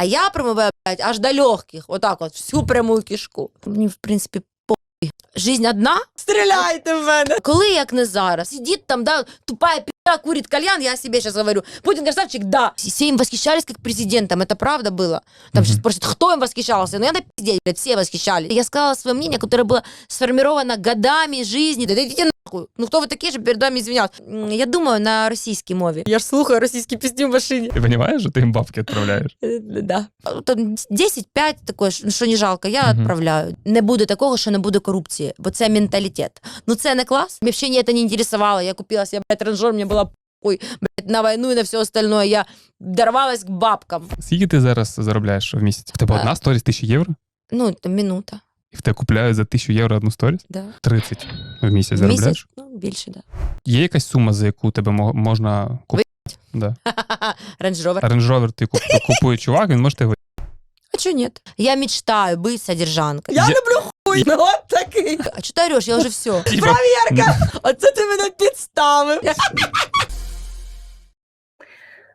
А я промиваю, блядь, аж до легких. Отак от, всю пряму кишку. Мені, в принципі, похуй. Жизнь одна. Стріляйте в мене. Коли, як не зараз. Сидіть там, да, тупая пи***а, курит кальян, я себе сейчас говорю. Путин красавчик, да. Все им восхищались как президентом, это правда было. Там сейчас Мгм. спросят, кто им восхищался? Ну, я на пиздец, блядь, все восхищались. Я сказала свое мнение, которое было сформировано годами жизни. Да идите нахуй. Ну, кто вы такие, чтобы перед вами извинялся? М, Я думаю на російській мові. Я ж слухаю російські пісні в машині. Ти розумієш, що ти їм бабки відправляєш? Е, Да. Там 10-5 такое, що що не жалко, я Мгм. відправляю. Не буде такого, що не буде корупції, бо це менталітет. Ну це не клас. Мені взагалі це не інтересувало. Я купила себе блядь, ранжер, мені було похуй, блядь, на війну і на все остальное. Я дорвалась к бабкам. Скільки ти зараз заробляєш в місяць? В тебе А. одна сторіс 1000 євро? Ну, там минута. І в тебе купляють за 1000 євро одну сторіс? Да. 30 в місяць В місяць, ну, більше, да. Є якась сума, за яку тебе мо- можна купити? Да. Range Rover ти куп- купує чувак, він може тебе А чого ні? Я мечтаю бути содержанкою. Я люблю хуй, ну от такий. А чого ти ореш? Я вже все. Провірка! Оце ти мене підставив.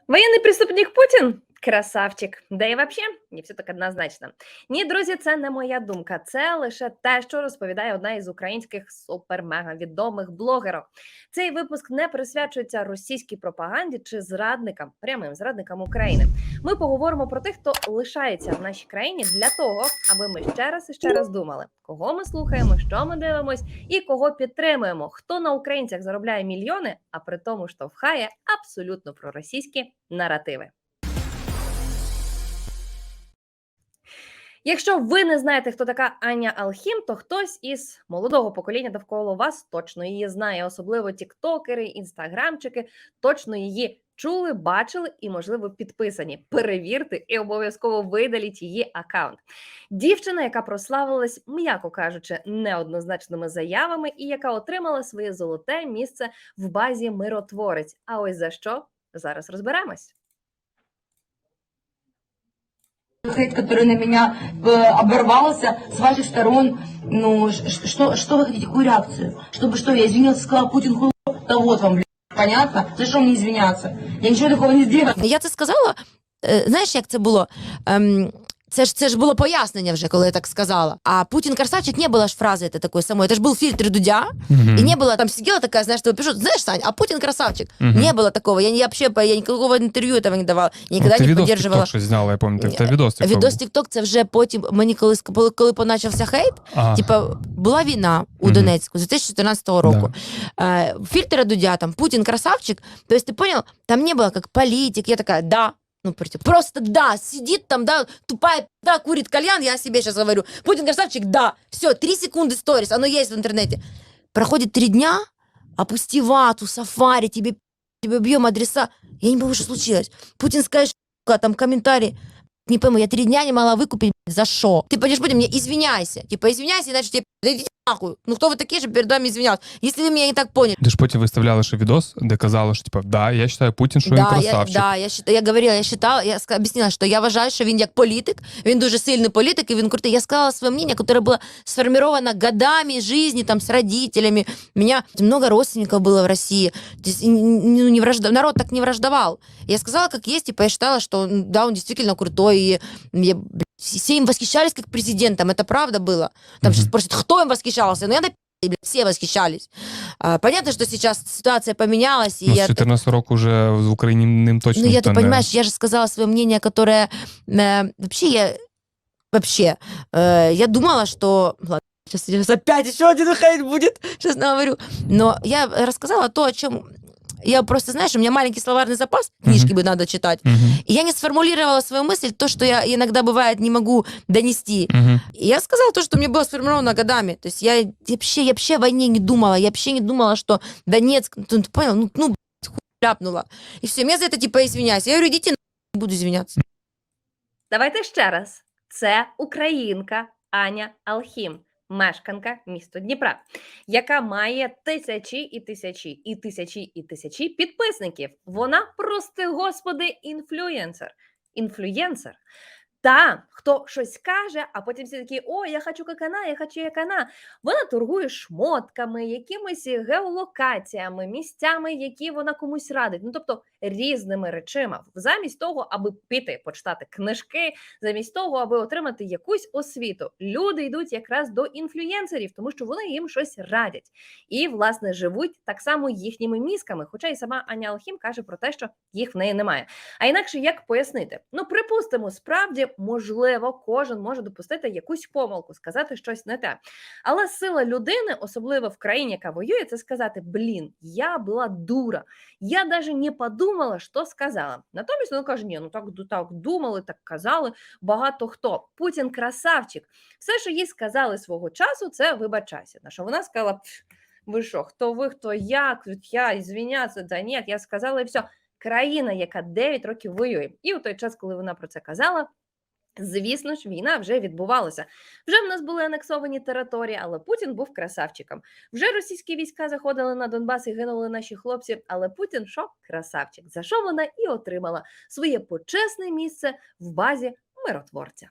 Воєнний преступник Путін красавчик. Да і вообще не все так однозначно. Ні, друзі, це не моя думка. Це лише те, що розповідає одна із українських супер-мега відомих блогерок. Цей випуск не присвячується російській пропаганді чи зрадникам, прямим зрадникам України. Ми поговоримо про тих, хто лишається в нашій країні для того, аби ми ще раз і ще раз думали, кого ми слухаємо, що ми дивимось і кого підтримуємо, хто на українцях заробляє мільйони, а при тому штовхає абсолютно проросійські наративи. Якщо ви не знаєте, хто така Аня Алхім, то хтось із молодого покоління довкола вас точно її знає, особливо тіктокери, інстаграмчики, точно її чули, бачили і, можливо, підписані. Перевірте і обов'язково видаліть її аккаунт. Дівчина, яка прославилась, м'яко кажучи, неоднозначними заявами, і яка отримала своє золоте місце в базі миротворець. А ось за що зараз розберемось. хейт, который на меня э, оборвался с ваших сторон, ну, ш- ш- что, что вы хотите, какую реакцию? Чтобы что, я извинился, сказала, Путин хуй, да вот вам, блядь, понятно? За что мне извиняться? Я ничего такого не сделала. Я це сказала. е, Знаєш, як це було? Ем, це ж це ж було пояснення вже, коли я так сказала. А Путін красавчик не було ж фрази это такой самой. Это ж был фильтр Дудя, Мгм. и не было там сидела такая, знаешь, что пишут, знаешь, Сань, а Путин красавчик. Мгм. Не было такого. Я, не, я вообще я никакого интерв'ю этого не давала. Я Ну, никогда ти не відос поддерживала. TikTok щось зняла, я пам'ятаю. Ні, Це відос TikTok Відос був. TikTok це вже потім мені коли коли, коли почався хейт. А, Типа була війна у Мгм. Донецьку з 2014 року. Е, фильтра Дудя, там Путин красавчик. То есть ты понял, там не было как политик. Я такая, да. Ну, просто да, сидит там, да, тупая, да, курит кальян, я себе сейчас говорю. Путин красавчик, да. Все, три секунды сторис, оно есть в интернете. Проходит три дня, опусти вату, сафари, тебе, тебе бьем адреса. Я не помню, что случилось. Путин скажет, там комментарий. Не пойму, я три дня не могла выкупить, за что? Ты понимаешь, Путин, мне извиняйся. Типа, извиняйся, иначе тебе, да идите нахуй. Ну, кто вы такие, чтобы перед вами извинялся? Если вы меня не так поняли. Ти ж потім виставляли ще відос, де казали, що типа, да, я вважаю Путін, що він да, я, красавчик. да, я, счит- я говорила, я считала, я ска- объяснила, що я вважаю, що він як політик, він дуже сильний політик, і він крутий. Я сказала своє мнение, которое было сформировано годами жизни, там, с родителями. У меня много родственников было в России. То есть, н- н- ну, не вражда- Народ так не враждовал. Я сказала, как есть, типа, я считала, что, м, да, он действительно крутой, и я, блядь, все им восхищались как президентом, это правда было. Там Мгм. сейчас спросят, кто им восхищался? Ну, я на пи***, блядь, все восхищались. А, понятно, что сейчас ситуация поменялась, и Ну, з я... 14 року вже в Україні ним точно Ну, я, ніхто ты не... понимаешь, я же сказала свое мнение, которое... э, вообще, я... Вообще, э, я думала, что... Ладно, сейчас, опять еще один хейт будет, сейчас говорю. Но я рассказала то, о чем... Я просто, знаешь, у меня маленький словарный запас, книжки бы надо читать. И я не сформулировала свою мысль, то, что я иногда, бывает, не могу донести. И я сказала то, что мне было сформировано годами. То есть я вообще, я вообще о войне не думала. Я вообще не думала, что Донецк... Ну, ты понял? Ну, ну ляпнула. И все, мне за это типа извиняюсь. Я говорю, идите на не буду извиняться. Давайте ще раз. Це українка Аня Алхім, мешканка міста Дніпра, яка має тисячі і тисячі і тисячі і тисячі підписників. Вона, прости господи, інфлюєнсер. Інфлюєнсер. Та, хто щось каже, а потім всі такі: о, я хочу як вона, я хочу як вона. Вона торгує шмотками, якимись геолокаціями, місцями, які вона комусь радить. Ну тобто різними речима, замість того, аби піти почитати книжки, замість того, аби отримати якусь освіту. Люди йдуть якраз до інфлюєнсерів, тому що вони їм щось радять і, власне, живуть так само їхніми мізками. Хоча і сама Аня Алхім каже про те, що їх в неї немає. А інакше як пояснити? Ну, припустимо, справді можливо, кожен може допустити якусь помилку, сказати щось не те. Але сила людини, особливо в країні, яка воює, це сказати: блін, я була дура. Я даже не подумала, що сказала. Натомість вона каже: ні, ну так, так думали, так казали. Багато хто. Путін красавчик. Все, що їй сказали свого часу, це вибачайся. На що вона сказала: ви що, хто ви, хто я, я звіняться, да ні, я сказала і все. Країна, яка 9 років воює. І у той час, коли вона про це казала, Звісно ж, війна вже відбувалася. Вже в нас були анексовані території, але Путін був красавчиком. Вже російські війська заходили на Донбас і гинули наші хлопці. Але Путін що красавчик, за що вона і отримала своє почесне місце в базі миротворця.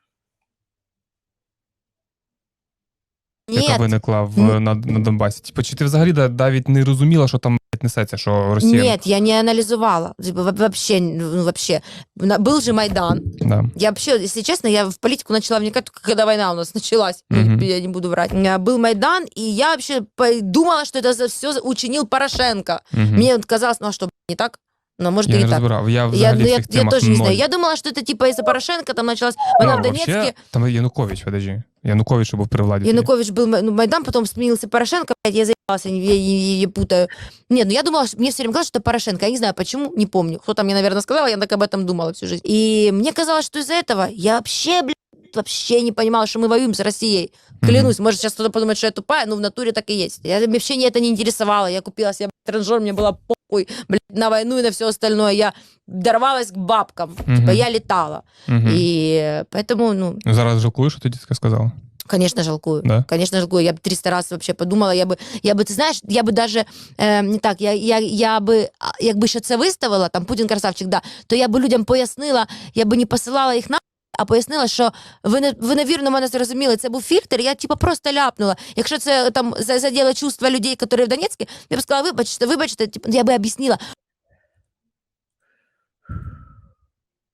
яка виникла в, на, на Донбасі. Типу, чи ти взагалі навіть не розуміла, що там блядь, несеться, що Росія. нет, я не анализовала. Типа, во- Вообще, ну, вообще. На- Был же Майдан. Да. Я вообще, если честно, я в политику начала вникать, только когда война у нас началась. Я- Мгм. Я не буду врать. У меня Был Майдан, и я вообще по- думала, что это за все учинил Порошенко. Угу. Мне вот казалось, ну а что, не так? Ну, а может, Я и не не так. розбирав. Я Я, взагалі ну, в я, цих я темах тоже не ноль. знаю. Я думала, что это типа из-за Порошенко там началась война Ну, в Донецке. вообще, там Янукович, подожди. Янукович був при владі. тоді. Янукович был ну, Майдан, потом сменился Порошенко, блядь, я заебался, я, я- я- я путаю. Нет, ну я думала, что- мне все время казалось, что это Порошенко. Я не знаю почему, не помню. Кто-то мне, наверное, сказал, я так об этом думала всю жизнь. И мне казалось, что из-за этого я вообще, блядь, вообще не понимала, что мы воюем с Россией. Мгм. Клянусь, может сейчас кто-то подумает, что я тупая, но в натуре так и есть. Я, вообще мне это не интересовало. Я купила себе блядь, тренажер, мне было похуй, блядь, на войну и на все остальное. Я дорвалась к бабкам. Мгм. Типа я летала. Мгм. И поэтому, ну, Ну, Зараз жалкуєш, що тоді таке сказала? Конечно, жалкую. Да? Конечно, жалкую. Я бы 300 раз вообще подумала, я бы, я бы, ты знаешь, я бы даже, е, не так, я, я, я би, а, якби ще це виставила, там Путін красавчик, да, то я би людям пояснила, я би не посилала їх на а пояснила, що ви не ви невірно мене зрозуміли. Це був фільтр. Я типу просто ляпнула. Якщо це там за- заділо чувства людей, які в Донецьку, я б сказала, вибачте, вибачте, типу, я би об'яснила.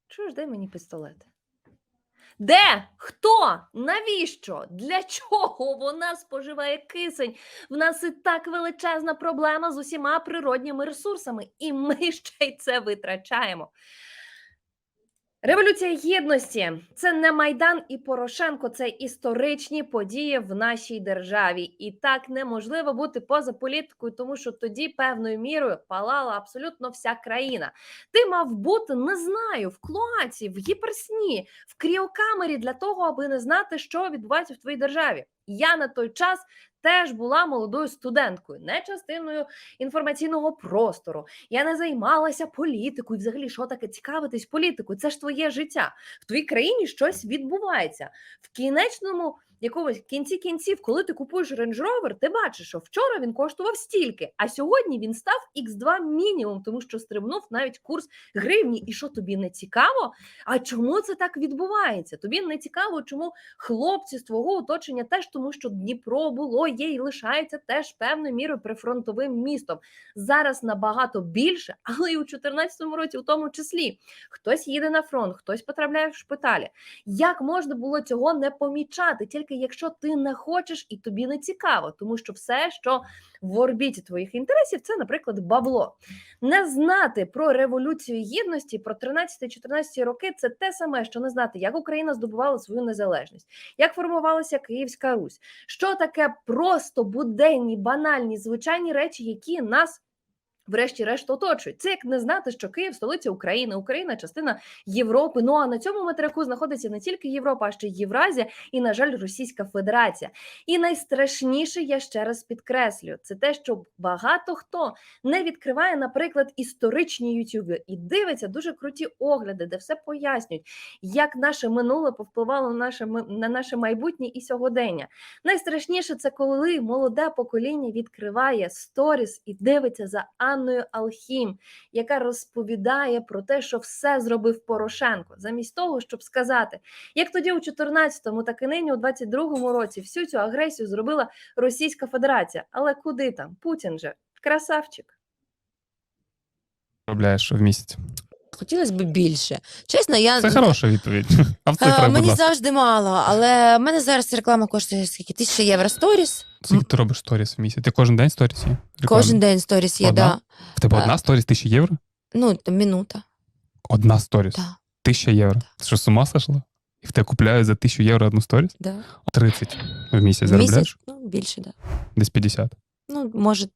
Чуєш, дай мені пістолет. Де? Хто? Навіщо? Для чого вона споживає кисень? В нас і так величезна проблема з усіма природніми ресурсами, і ми ще й це витрачаємо. Революція гідності це не Майдан і Порошенко, це історичні події в нашій державі. І так неможливо бути поза політикою, тому що тоді певною мірою палала абсолютно вся країна. Ти мав бути, не знаю, в клоаці, в гіперсні, в кріокамері для того, аби не знати, що відбувається в твоїй державі. Я на той час теж була молодою студенткою, не частиною інформаційного простору. Я не займалася політикою. Взагалі, що таке цікавитись політикою? Це ж твоє життя. В твоїй країні щось відбувається. В кінечному якомусь кінці кінців, коли ти купуєш Range Rover, ти бачиш, що вчора він коштував стільки, а сьогодні він став X2 мінімум, тому що стрибнув навіть курс гривні. І що тобі не цікаво? А чому це так відбувається? Тобі не цікаво, чому хлопці з твого оточення теж тому, що Дніпро було, є і лишається теж певною мірою прифронтовим містом. Зараз набагато більше, але і у 2014 році, у тому числі, хтось їде на фронт, хтось потрапляє в шпиталі. Як можна було цього не помічати, тільки якщо ти не хочеш і тобі не цікаво, тому що все, що в орбіті твоїх інтересів, це, наприклад, бабло. Не знати про революцію гідності, про 13-14 роки це те саме, що не знати, як Україна здобувала свою незалежність, як формувалася Київська Русь, що таке просто буденні, банальні, звичайні речі, які нас. Врешті-решт оточують. Це як не знати, що Київ столиця України, Україна частина Європи. Ну а на цьому материку знаходиться не тільки Європа, а ще Євразія і, на жаль, Російська Федерація. І найстрашніше, я ще раз підкреслюю, це те, що багато хто не відкриває, наприклад, історичні ютюби і дивиться дуже круті огляди, де все пояснюють, як наше минуле повпливало на наше на наше майбутнє і сьогодення. Найстрашніше це коли молоде покоління відкриває сторіс і дивиться за Анною Алхім, яка розповідає про те, що все зробив Порошенко, замість того, щоб сказати, як тоді у 14-му, так і нині у 22-му році всю цю агресію зробила Російська Федерація. Але куди там? Путін же красавчик. Робляєш в місяць. Хотілося б більше. Чесно, я Це хороша відповідь. А в Е, цифрах, будь мені ласка. завжди мало, але в мене зараз реклама коштує скільки? Тисяча євро сторіс. Скільки ти робиш сторіс в місяць? Ти кожен день сторіс є? Рекламні? Кожен день сторіс є, Одна? да. В тебе Е. одна сторіс тисяча євро? Ну, там минута. Одна сторіс. Да. Тисяча євро. Ти що, з ума сошла? І в тебе купляють за тисячу євро одну сторіс? Да. 30 в місяць В місяць, заробляєш? ну, більше, да. Десь 50. Ну, може,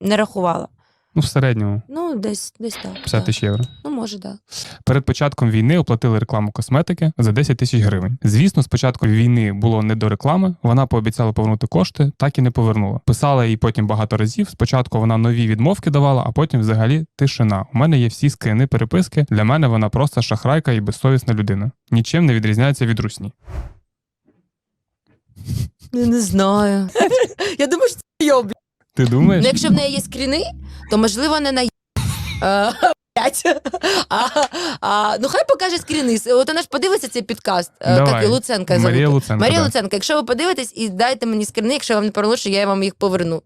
не рахувала. Ну, в середньому Ну, десь, десь так. 50 тисяч євро. Ну, може, так. Да. Перед початком війни оплатили рекламу косметики за 10 тисяч гривень. Звісно, спочатку війни було не до реклами. Вона пообіцяла повернути кошти, так і не повернула. Писала їй потім багато разів. Спочатку вона нові відмовки давала, а потім взагалі тишина. У мене є всі скрини переписки. Для мене вона просто шахрайка і безсовісна людина. Нічим не відрізняється від русні. Я не знаю. Я думаю, що це йоб. Ти думаєш? Ну, якщо в неї є скріни, то можливо не на Е, а, а, Ну, хай покаже скріни. От вона ж подивиться цей підкаст. Е, Давай. Як і Луценка Марія зовут. Луценко. Марія да. Луценко, якщо ви подивитесь і дайте мені скріни, якщо вам не поверну, я вам їх поверну.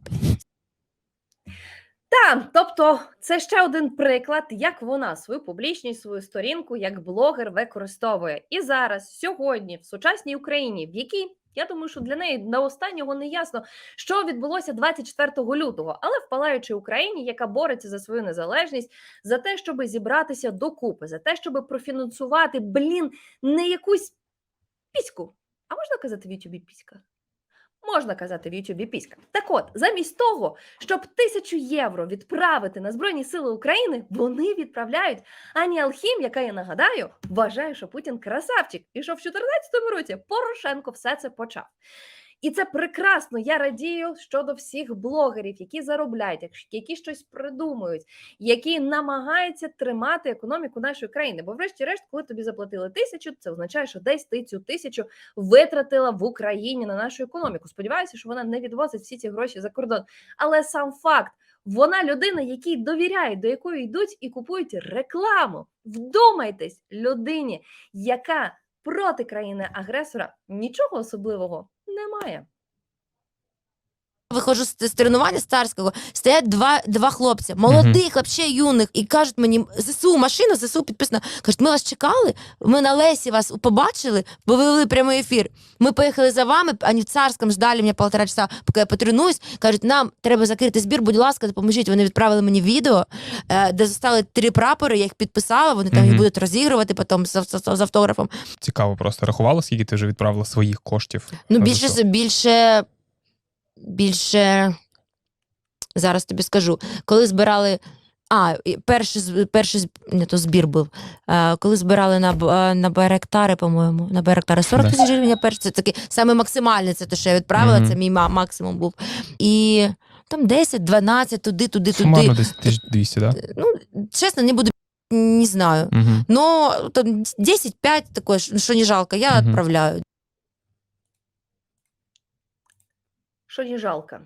Та, тобто, це ще один приклад, як вона свою публічність, свою сторінку як блогер використовує. І зараз, сьогодні, в сучасній Україні, в якій я думаю, що для неї на останнього не ясно, що відбулося 24 лютого, але в палаючій Україні, яка бореться за свою незалежність, за те, щоб зібратися докупи, за те, щоб профінансувати, блін, не якусь піську. А можна казати в Ютубі піська? Можна казати в Ютубі піська. Так от, замість того, щоб тисячу євро відправити на Збройні Сили України, вони відправляють Ані Алхім, яка я нагадаю, вважає, що Путін красавчик, і що в 2014 році Порошенко все це почав. І це прекрасно. Я радію щодо всіх блогерів, які заробляють, які щось придумують, які намагаються тримати економіку нашої країни. Бо, врешті-решт, коли тобі заплатили тисячу, це означає, що десь ти цю тисячу витратила в Україні на нашу економіку. Сподіваюся, що вона не відвозить всі ці гроші за кордон. Але сам факт, вона людина, якій довіряють, до якої йдуть і купують рекламу. Вдумайтесь, людині, яка проти країни-агресора нічого особливого немає. Виходжу з, з тренування з царського, стоять два, два хлопця, молодих, вообще юних, і кажуть мені, ЗСУ, машина, ЗСУ підписана. Кажуть, ми вас чекали, ми на Лесі вас побачили, бо ви вели прямий ефір. Ми поїхали за вами, ані в царському ждали мене полтора часа, поки я потренуюсь. Кажуть, нам треба закрити збір, будь ласка, допоможіть. Вони відправили мені відео, е, де зостали три прапори, я їх підписала, вони там їх будуть розігрувати потім з, з, з автографом. Цікаво, просто рахувала, скільки ти вже відправила своїх коштів. Ну, більше, ЗСУ? більше, більше, зараз тобі скажу, коли збирали. А, перший, перший не то збір був. Е, коли збирали на, е, на Байрактари, по-моєму, на Байрактари 40 тисяч гривень, перший, це такий саме максимальний, це те, що я відправила, Мгм. це мій максимум був. І там 10, 12, туди, туди, Сумарно туди. десь 1200, так? Да? Ну, чесно, не буду, не знаю. Угу. Но там 10-5 такое, що не жалко, я Мгм. відправляю. Що не жалко.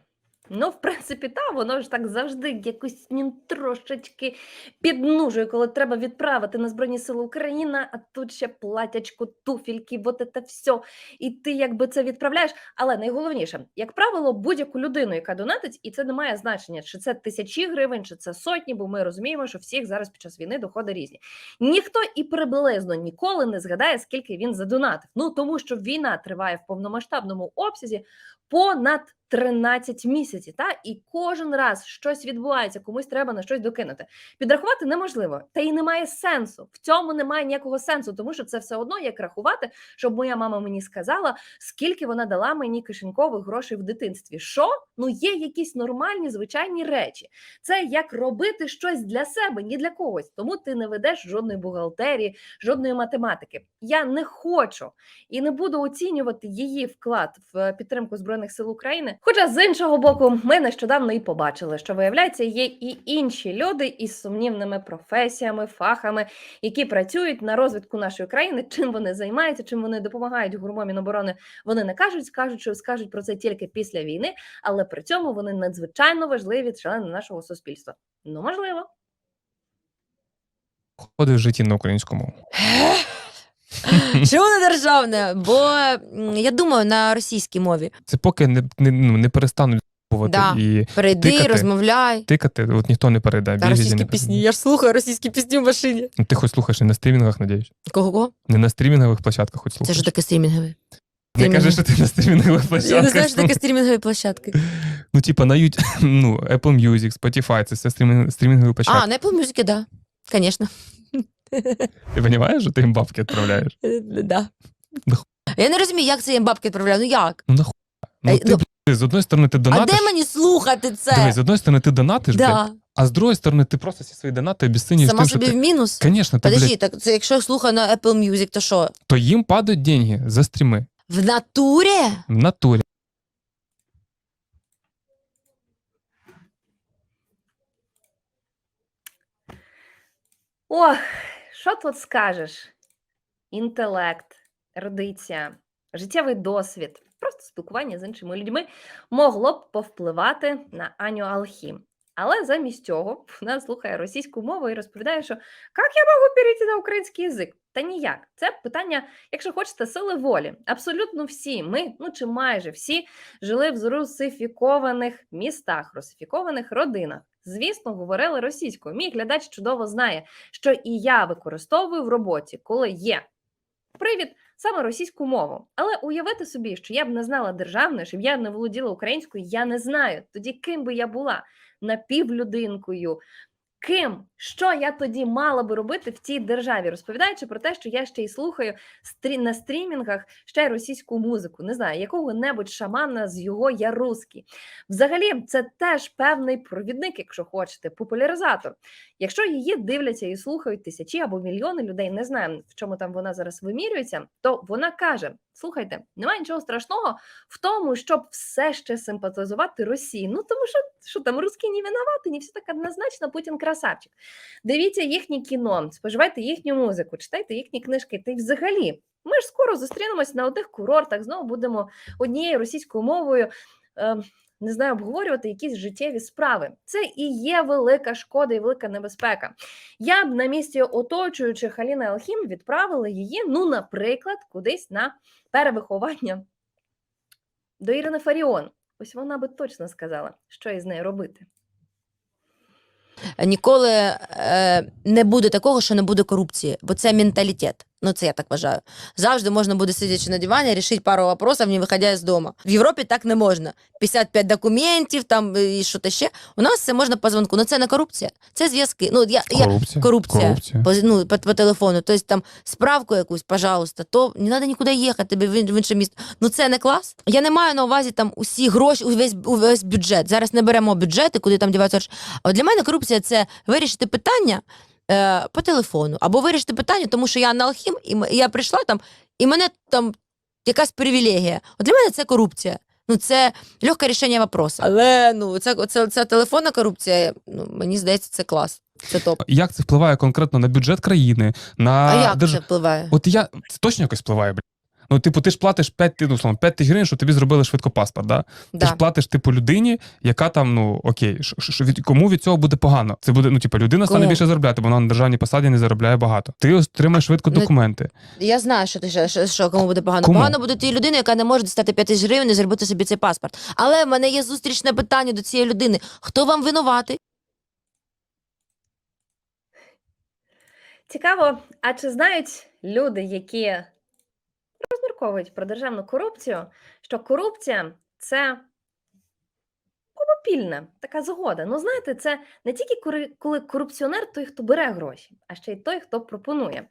Ну, в принципі, та, воно ж так завжди якось ні, трошечки піднужує, коли треба відправити на Збройні Сили України, а тут ще платячко, туфельки, от це все. І ти якби це відправляєш. Але найголовніше, як правило, будь-яку людину, яка донатить, і це не має значення, чи це тисячі гривень, чи це сотні, бо ми розуміємо, що всіх зараз під час війни доходи різні. Ніхто і приблизно ніколи не згадає, скільки він задонатив. Ну тому що війна триває в повномасштабному обсязі понад 13 місяців. Та і кожен раз щось відбувається, комусь треба на щось докинути. Підрахувати неможливо, та й немає сенсу. В цьому немає ніякого сенсу, тому що це все одно як рахувати, щоб моя мама мені сказала, скільки вона дала мені кишенькових грошей в дитинстві. Що? Ну є якісь нормальні звичайні речі. Це як робити щось для себе, ні для когось. Тому ти не ведеш жодної бухгалтерії, жодної математики. Я не хочу і не буду оцінювати її вклад в підтримку збройних сил України Хоча з іншого боку, ми нещодавно і побачили, що виявляється, є і інші люди із сумнівними професіями, фахами, які працюють на розвитку нашої країни. Чим вони займаються, чим вони допомагають гурмо Міноборони, вони не кажуть, скажуть, що скажуть про це тільки після війни, але при цьому вони надзвичайно важливі члени нашого суспільства. Ну можливо. Ходить в житті на українську мову. Чому не державне? Бо я думаю на російській мові. Це поки не, не, ну, не перестануть Да. і Перейди, Тикати. розмовляй. тикати, от ніхто не перейде. Та російські не пісні. Я ж слухаю російські пісні в машині. Ну, Ти хоч слухаєш не на стрімінгах, надіюсь. Кого? Не на стрімінгових площадках хоч Це слухаєш. ж таке стрімінгове. Не кажи, що ти на стрімінгових площадках. Я не знаю, що таке стрімінгові площадки. Ну, типа на YouTube, ну, Apple Music, Spotify, це все стрімінгові площадки. А, на Apple Music, да. Конечно. Ти розумієш, що ти їм бабки відправляєш? Е, Да. Я не розумію, як це їм бабки відправляю. Ну як? Ну нахуй. Ну, ти, ну, блядь, з одної сторони ти А донатиш, де мені слухати це? дивись, з одної сторони ти донатиш, блядь, да. а з другої сторони ти просто всі свої донати обіцінюєш Сама тим, що собі ти... в мінус. Конечно, ти, Подожди, блядь, так це якщо я слухаю на Apple Music, то що? то їм падають деньги за стріми. В натурі? В натурі. Ох, що тут скажеш? Інтелект, ерудиція, життєвий досвід, просто спілкування з іншими людьми могло б повпливати на Аню Алхім. Але замість цього вона слухає російську мову і розповідає, що як я можу перейти на український язик? Та ніяк. Це питання, якщо хочете, сили волі. Абсолютно всі ми, ну чи майже всі, жили в зрусифікованих містах, русифікованих родинах. Звісно, говорили російською. Мій глядач чудово знає, що і я використовую в роботі, коли є привід саме російську мову. Але уявити собі, що я б не знала державної, щоб я не володіла українською, я не знаю. Тоді ким би я була напівлюдинкою. Ким, що я тоді мала би робити в цій державі, розповідаючи про те, що я ще й слухаю стрі... на стрімінгах ще й російську музику, не знаю, якого-небудь шамана з його я русський. Взагалі, це теж певний провідник, якщо хочете, популяризатор. Якщо її дивляться і слухають тисячі або мільйони людей, не знаю, в чому там вона зараз вимірюється, то вона каже: слухайте, немає нічого страшного в тому, щоб все ще симпатизувати Росії. Ну тому що що там русські не винувати, не все так однозначно, Путін красавчик. Дивіться їхнє кіно, споживайте їхню музику, читайте їхні книжки. Та й взагалі, ми ж скоро зустрінемось на одних курортах, знову будемо однією російською мовою. Е, не знаю, обговорювати якісь життєві справи. Це і є велика шкода і велика небезпека. Я б на місці оточуючих Аліни Алхім відправила її, ну, наприклад, кудись на перевиховання до Ірини Фаріон. Ось вона би точно сказала, що із нею робити. Ніколи е, не буде такого, що не буде корупції, бо це менталітет. Ну, це я так вважаю. Завжди можна буде сидячи на дивані, рішити пару вопросів, не виходя з дому. В Європі так не можна. 55 документів там е, і що то ще. У нас це можна по дзвонку. Ну це не корупція, це зв'язки. Ну я, я Корупція. корупція, Корупція. По, ну, по, по телефону. Тобто там справку якусь, пожалуйста, то не треба нікуди їхати в, в інше місто. Ну це не клас. Я не маю на увазі там усі гроші, увесь, увесь бюджет. Зараз не беремо бюджети, куди там діваються. От для мене корупція це вирішити питання е, по телефону, або вирішити питання, тому що я на алхім, і я прийшла там, і мене там якась привілегія. От для мене це корупція. Ну, це легке рішення вопросу. Але ну, це, це, це телефонна корупція. Ну, мені здається, це клас. Це топ. Як це впливає конкретно на бюджет країни, на А, як держ- це впливає? От я це точно якось впливає, блядь. Ну, типу, ти ж платиш 5, ти- ну, условно, 5 тисяч гривень, щоб тобі зробили швидко паспорт, да? Ти ж платиш, типу, людині, яка там, ну окей, ш- ш- ш- від, кому від цього буде погано? Це буде, ну, типу, людина стане більше заробляти, бо вона на державній посаді не заробляє багато. Ти отримаєш швидко Ну, документи. Я знаю, що ти що, що, кому буде погано. Кому? Погано буде тій людині, яка не може дістати 5 тисяч гривень і зробити собі цей паспорт. Але в мене є зустрічне питання до цієї людини: хто вам винуватий? Цікаво, а чи знають люди, які розмірковують про державну корупцію, що корупція це спільне, така згода. Ну, знаєте, це не тільки коли корупціонер той, хто бере гроші, а ще й той, хто пропонує.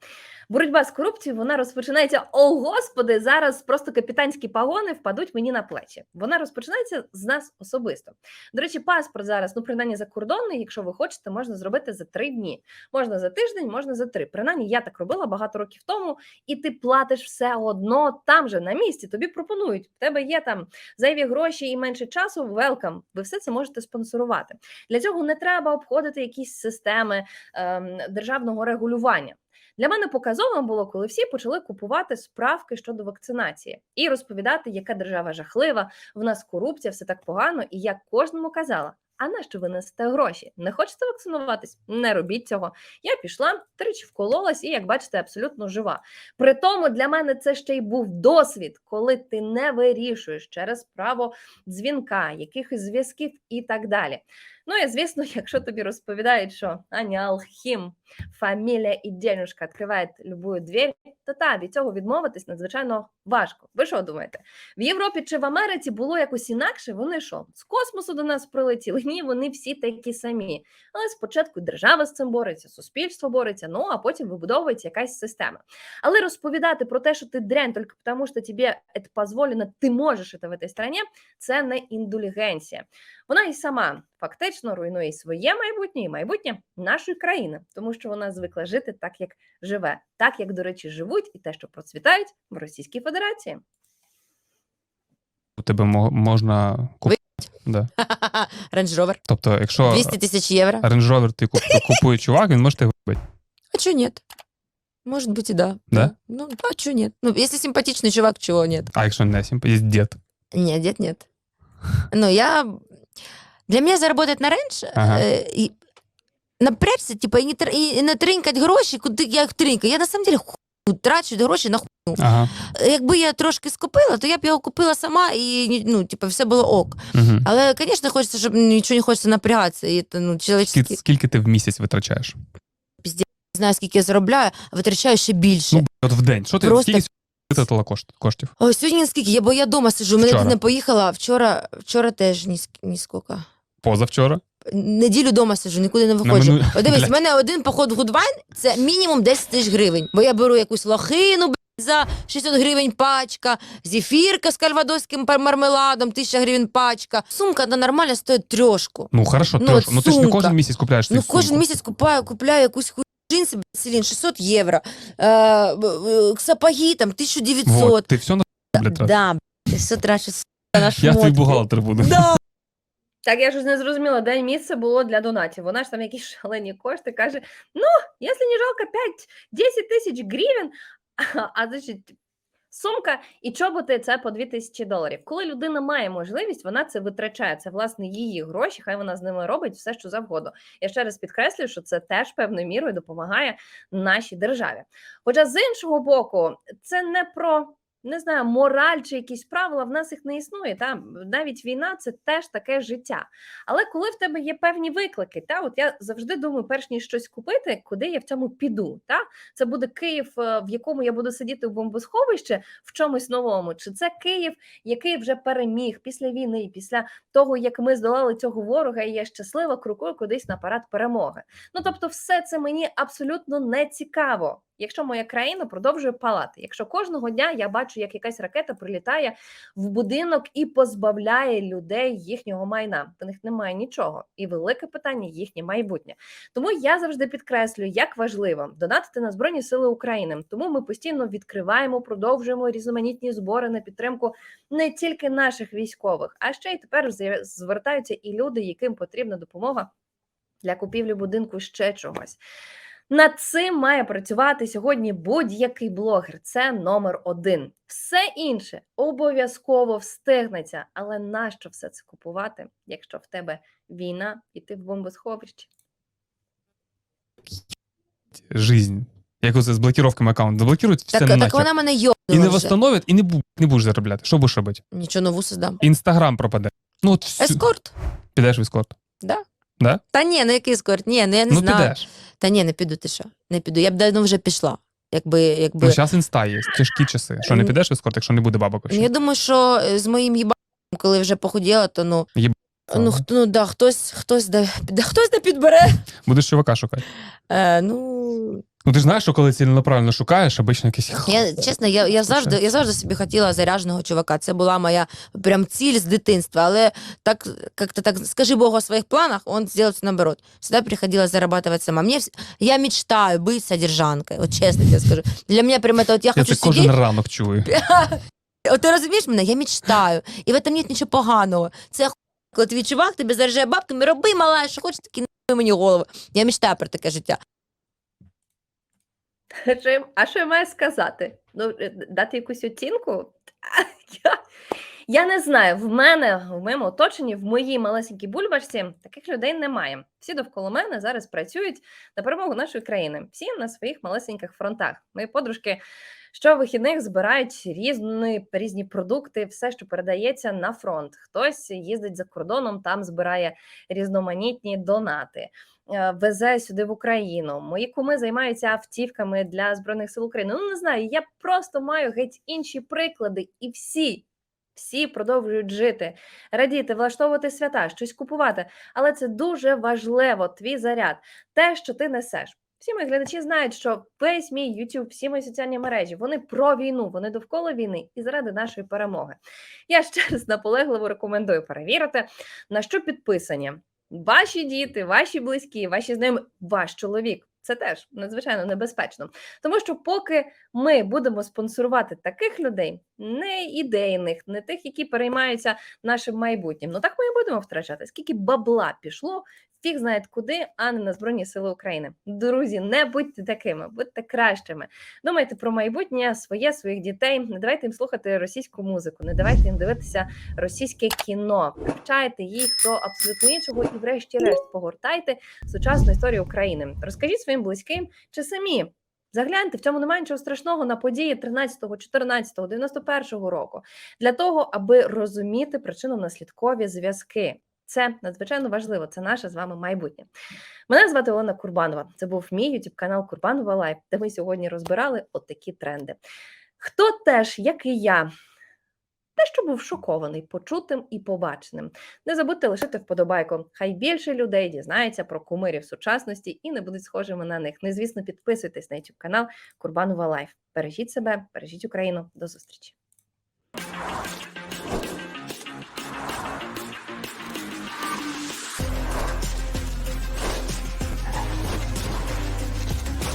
Боротьба з корупцією вона розпочинається. О, господи, зараз просто капітанські пагони впадуть мені на плечі. Вона розпочинається з нас особисто. До речі, паспорт зараз, ну принаймні закордонний, якщо ви хочете, можна зробити за три дні. Можна за тиждень, можна за три. Принаймні, я так робила багато років тому, і ти платиш все одно там же на місці. Тобі пропонують. В тебе є там зайві гроші і менше часу. Велкам. Ви все це можете спонсорувати. Для цього не треба обходити якісь системи ем, державного регулювання. Для мене показовим було, коли всі почали купувати справки щодо вакцинації і розповідати, яка держава жахлива, в нас корупція, все так погано, і я кожному казала. А на що ви несете гроші? Не хочете вакцинуватись? Не робіть цього. Я пішла, тричі вкололась, і як бачите, абсолютно жива. При тому для мене це ще й був досвід, коли ти не вирішуєш через право дзвінка, якихось зв'язків і так далі. Ну і звісно, якщо тобі розповідають, що Аня Алхім, фамілія і денежка відкривають любую двері, то та від цього відмовитись надзвичайно важко. Ви що думаєте? В Європі чи в Америці було якось інакше? Вони що? З космосу до нас прилетіли? Ні, вони всі такі самі. Але спочатку держава з цим бореться, суспільство бореться, ну а потім вибудовується якась система. Але розповідати про те, що ти дрянь, тільки тому, що тобі це дозволено, ти можеш це в цій країні, це не індулігенція. Вона і сама фактично руйнує і своє майбутнє, і майбутнє нашої країни, тому що вона звикла жити так, як живе, так як, до речі, живуть і те, що процвітають в Російській Федерації. У тебе мо- можна купити. Да. Range Rover. Тобто, якщо 200 тисяч євро. Range Rover ти куп- купує чувак, він може тебе вибити. А чё нет? Может быть и да. Да? Ну, а чё нет? Ну, если симпатичный чувак, чего нет? А якщо не сімп, є дід. Нет, дед нет. Ну, я... Для меня заработать на ренч Ага. э, и напрячься, типа, і не, тр... і не тринькать гроші, куди я їх тринькаю. Я на самом деле ху... трачу гроші на ху... Ага. Якби я трошки скупила, то я б його купила сама і ну, типа, все було ок. Угу. Але, звісно, хочеться, щоб нічого не хочеться напрягатися. І, ну, чоловічські... Скільки, скільки ти в місяць витрачаєш? Не знаю, скільки я заробляю, а витрачаю ще більше. Ну, от в день. Що ти Просто- скільки витратила кошт- коштів? О, сьогодні скільки? Я, бо я вдома сижу, мене Вчора. дитина поїхала, вчора, вчора теж ні, ні скільки. Позавчора? Неділю вдома сижу, нікуди не виходжу. мину- дивись, в мене один поход в Гудвайн це мінімум 10 тисяч гривень. Бо я беру якусь лохину за 600 гривень пачка, зефірка з кальвадоським мармеладом, 1000 гривень пачка. Сумка вона нормально стоїть трьошку. Ну, хорошо, Ну, трошки. Ну, ти ж не кожен місяць купляєш Ну, цю кожен сумку. місяць купаю, купляю якусь ху... джинси, Селін, 600 євро, е, б- сапоги там 1900. Вот, ти все на блядь. Да, все трачу на Я твій бухгалтер буду. Да. Так, я ж не зрозуміла, де місце було для донатів. Вона ж там якісь шалені кошти каже: ну, якщо не жалко 5-10 тисяч гривень, а значить. Сумка і чоботи це по 2 тисячі доларів. Коли людина має можливість, вона це витрачає. Це власне її гроші. Хай вона з ними робить все, що завгодно. Я ще раз підкреслюю, що це теж певною мірою допомагає нашій державі. Хоча з іншого боку, це не про не знаю, мораль чи якісь правила, в нас їх не існує. Та навіть війна це теж таке життя. Але коли в тебе є певні виклики, та от я завжди думаю, перш ніж щось купити, куди я в цьому піду. Та це буде Київ, е, в якому я буду сидіти в бомбосховищі в чомусь новому, чи це Київ, який вже переміг після війни, після того як ми здолали цього ворога, і я щаслива крокую кудись на парад перемоги. Ну тобто, все це мені абсолютно не цікаво. Якщо моя країна продовжує палати, якщо кожного дня я бачу, як якась ракета прилітає в будинок і позбавляє людей їхнього майна, в них немає нічого, і велике питання їхнє майбутнє. Тому я завжди підкреслюю, як важливо донатити на збройні сили України. Тому ми постійно відкриваємо, продовжуємо різноманітні збори на підтримку не тільки наших військових, а ще й тепер звертаються і люди, яким потрібна допомога для купівлі будинку ще чогось. Над цим має працювати сьогодні будь-який блогер. Це номер один. Все інше обов'язково встигнеться. Але нащо все це купувати, якщо в тебе війна і ти в бомбосховищі? Жизнь. Як оце з блокіровками аккаунту. Заблокирують все Так, так нахер. вона мене йобнула І не восстановлять, і не, бу- не будеш заробляти. Що будеш робити? Нічого нову создам. Інстаграм пропаде. Ну, от всю- Ескорт? підеш в ескорт. Да. Да? Та ні, ну який ескорт? Ні, ну я не ну, знаю. підеш. Та ні, не піду, ти що? Не піду. Я б давно вже пішла. Якби, якби... Ну, зараз інста є, тяжкі часи. Що не підеш в ескорт, якщо не буде бабок Ну, я думаю, що е, з моїм їбаком, коли вже похуділа, то ну. Ну, хто, ну да, хтось, хтось да, да, хтось да підбере. Будеш чувака шукати. Е, ну, Ну ти ж знаєш, що коли ціленаправленно шукаєш, обично якийсь. я, чесно, я, я, завжди, я завжди собі хотіла заряженого чувака. Це була моя прям ціль з дитинства. Але так, как-то так, скажи Богу о своих планах, он сделал все наоборот. Всегда приходилось зарабатывать сама. Мне, вс- я мечтаю быть содержанкой, вот честно тебе скажу. Для меня прям это вот я, Я хочу це кожен сидеть, ранок чую. От ти розумієш мене? Я мечтаю. І в этом нет нічого поганого. Це охуєнно, коли твій чувак тебе заряджає бабками, роби мала, що хочеш, таки не мені голову. Я мечтаю про таке життя. Що А що я маю сказати? Ну, е, дати якусь оцінку? Я, я не знаю. В мене, в моєму оточенні, в моїй малесенькій бульбашці таких людей немає. Всі довкола мене зараз працюють на перемогу нашої країни. Всі на своїх малесеньких фронтах. Мої подружки щовихідних збирають різні, різні продукти, все, що передається на фронт. Хтось їздить за кордоном, там збирає різноманітні донати везе сюди в Україну. Мої куми займаються автівками для збройних сил України. Ну не знаю, я просто маю геть інші приклади, і всі. Всі продовжують жити, радіти, влаштовувати свята, щось купувати. Але це дуже важливо, твій заряд, те, що ти несеш. Всі мої глядачі знають, що весь мій YouTube, всі мої соціальні мережі, вони про війну, вони довкола війни і заради нашої перемоги. Я ще раз наполегливо рекомендую перевірити, на що підписані ваші діти, ваші близькі, ваші знайомі, ваш чоловік. Це теж надзвичайно небезпечно. Тому що, поки ми будемо спонсорувати таких людей, не ідейних, не тих, які переймаються нашим майбутнім, ну так ми і будемо втрачати. Скільки бабла пішло, фіг знає куди, а не на Збройні Сили України. Друзі, не будьте такими, будьте кращими. Думайте про майбутнє своє, своїх дітей. Не давайте їм слухати російську музику, не давайте їм дивитися російське кіно. Привчайте їх до абсолютно іншого і, врешті-решт, погортайте сучасну історію України. Розкажіть своїм близьким чи самі. Загляньте, в цьому немає нічого страшного на події 13, 14, 91 року для того, аби розуміти причинно-наслідкові зв'язки. Це надзвичайно важливо. Це наше з вами майбутнє. Мене звати Олена Курбанова. Це був мій youtube канал Курбанова Лайф, де ми сьогодні розбирали от такі тренди. Хто теж, як і я, дещо був шокований почутим і побаченим. Не забудьте лишити вподобайку. Хай більше людей дізнається про кумирів сучасності і не будуть схожими на них. Ну звісно, підписуйтесь на youtube канал Курбанова Лайф. Бережіть себе, бережіть Україну. До зустрічі.